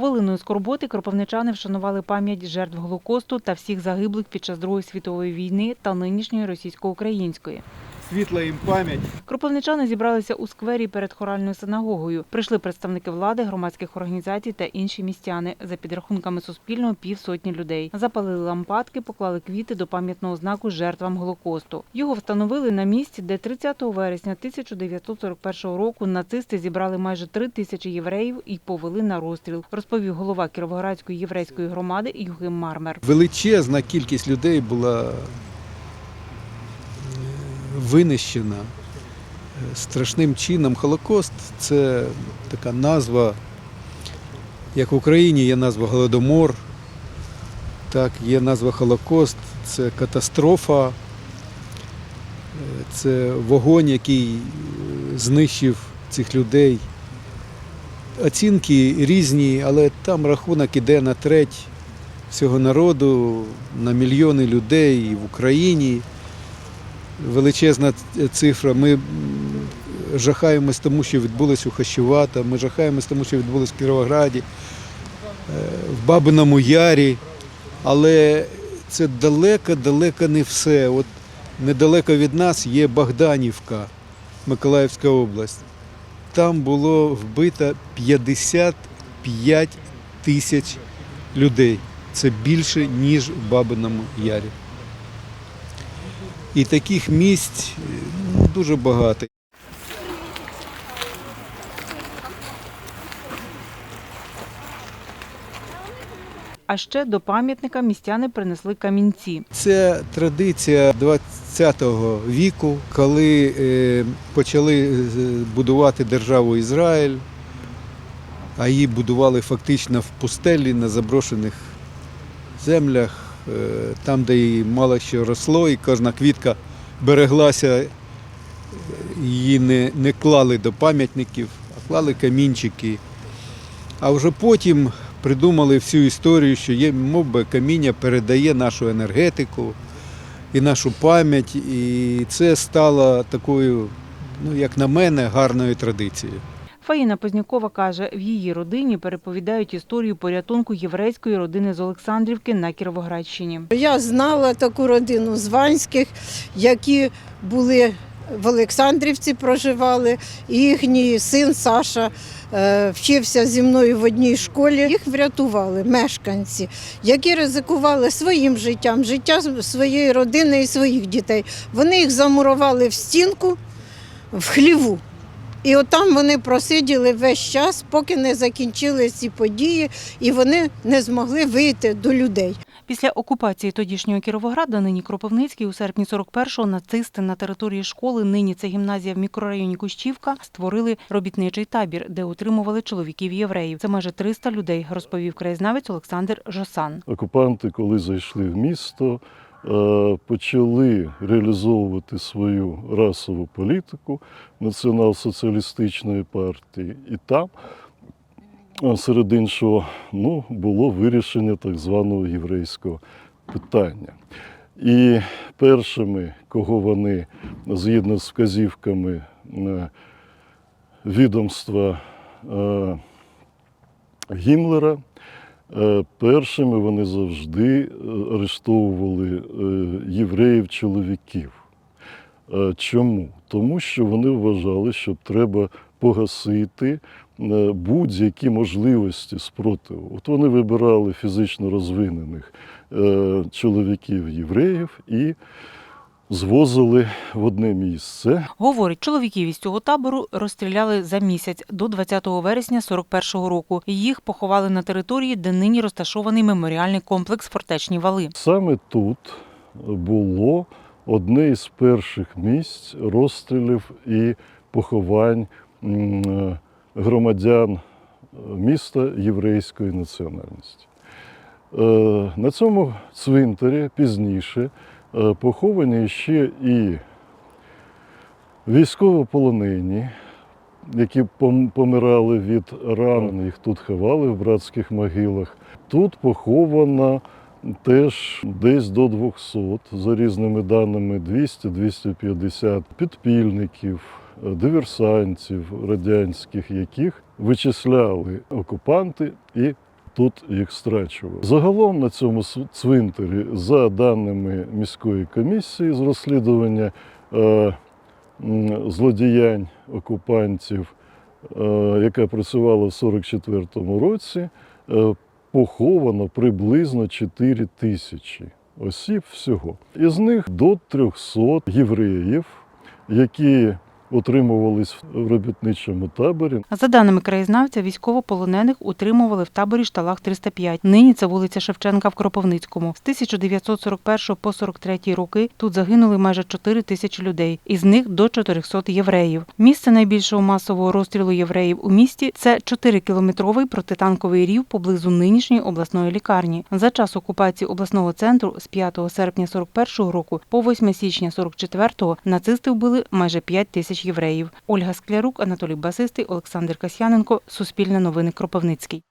Хвилиною скорботи кропивничани вшанували пам'ять жертв Голокосту та всіх загиблих під час Другої світової війни та нинішньої російсько-української. Світла їм пам'ять. Кропивничани зібралися у сквері перед хоральною синагогою. Прийшли представники влади, громадських організацій та інші містяни. За підрахунками Суспільного півсотні людей. Запалили лампадки, поклали квіти до пам'ятного знаку жертвам Голокосту. Його встановили на місці, де 30 вересня 1941 року нацисти зібрали майже три тисячі євреїв і повели на розстріл, розповів голова Кіровоградської єврейської громади Юхим Мармер. Величезна кількість людей була винищена е, страшним чином. Холокост це така назва, як в Україні є назва Голодомор, так є назва Холокост, це катастрофа, е, це вогонь, який е, знищив цих людей. Оцінки різні, але там рахунок іде на треть всього народу, на мільйони людей в Україні. Величезна цифра. Ми жахаємось тому, що відбулося у Хащувата, ми жахаємось тому, що відбулося в Кіровограді, е, в Бабиному Ярі. Але це далеко-далеко не все. От недалеко від нас є Богданівка, Миколаївська область. Там було вбито 55 тисяч людей. Це більше, ніж в Бабиному Ярі. І таких місць ну, дуже багато. А ще до пам'ятника містяни принесли камінці. Це традиція 20-го віку, коли е, почали е, будувати державу Ізраїль, а її будували фактично в пустелі на заброшених землях, там, де її мало що росло, і кожна квітка береглася, е, її не, не клали до пам'ятників, а клали камінчики. А вже потім придумали всю історію, що є, мов би, каміння передає нашу енергетику і нашу пам'ять. І це стало такою, ну як на мене, гарною традицією. Фаїна Познякова каже, в її родині переповідають історію порятунку єврейської родини з Олександрівки на Кіровоградщині. Я знала таку родину Званських, які були в Олександрівці, проживали. І їхній син Саша е, вчився зі мною в одній школі. Їх врятували мешканці, які ризикували своїм життям, життя своєї родини і своїх дітей. Вони їх замурували в стінку в хліву. І отам вони просиділи весь час, поки не закінчились ці події, і вони не змогли вийти до людей. Після окупації тодішнього Кіровограда, нині Кропивницький, у серпні 41-го нацисти на території школи, нині це гімназія в мікрорайоні Кущівка, створили робітничий табір, де утримували чоловіків євреїв. Це майже 300 людей, розповів краєзнавець Олександр Жосан. Окупанти, коли зайшли в місто, почали реалізовувати свою расову політику націонал-соціалістичної партії, і там, е, серед іншого, ну, було вирішення так званого єврейського питання. І першими, кого вони згідно з вказівками е, відомства е, Гімлера, Е, Першими вони завжди е, арештовували е, євреїв-чоловіків. Е, Чому? Тому що вони вважали, що треба погасити е, будь-які можливості спротиву. От вони вибирали фізично розвинених е, чоловіків-євреїв і звозили в одне місце. Говорить, чоловіків із цього табору розстріляли за місяць до 20 вересня 41-го року. Їх поховали на території, де нині розташований меморіальний комплекс Фортечні вали. Саме тут було одне із перших місць розстрілів і поховань е, громадян е, міста єврейської національності. Е, На цьому цвинтарі пізніше поховані ще і військовополонені, які помирали від ран, їх тут ховали в братських могилах. Тут поховано теж десь до 200, за різними даними, 200-250 підпільників, е, диверсантів радянських, яких вичисляли окупанти і тут їх страчували. Загалом на цьому цвинтарі, за даними міської комісії з розслідування е, злодіянь окупантів, е, яка працювала в 44-му році, е, поховано приблизно 4 тисячі осіб всього. Із них до 300 євреїв, які утримувались в робітничому таборі. За даними краєзнавця, військовополонених утримували в таборі Шталах 305. Нині це вулиця Шевченка в Кропивницькому. З 1941 по 43 роки тут загинули майже 4 тисячі людей, із них до 400 євреїв. Місце найбільшого масового розстрілу євреїв у місті це 4-кілометровий протитанковий рів поблизу нинішньої обласної лікарні. За час окупації обласного центру з 5 серпня 41 року по 8 січня 44 нацисти вбили майже 5 тисяч євреїв. Ольга Склярук, Анатолій Басистий, Олександр Касьяненко. Суспільне новини Кропивницький.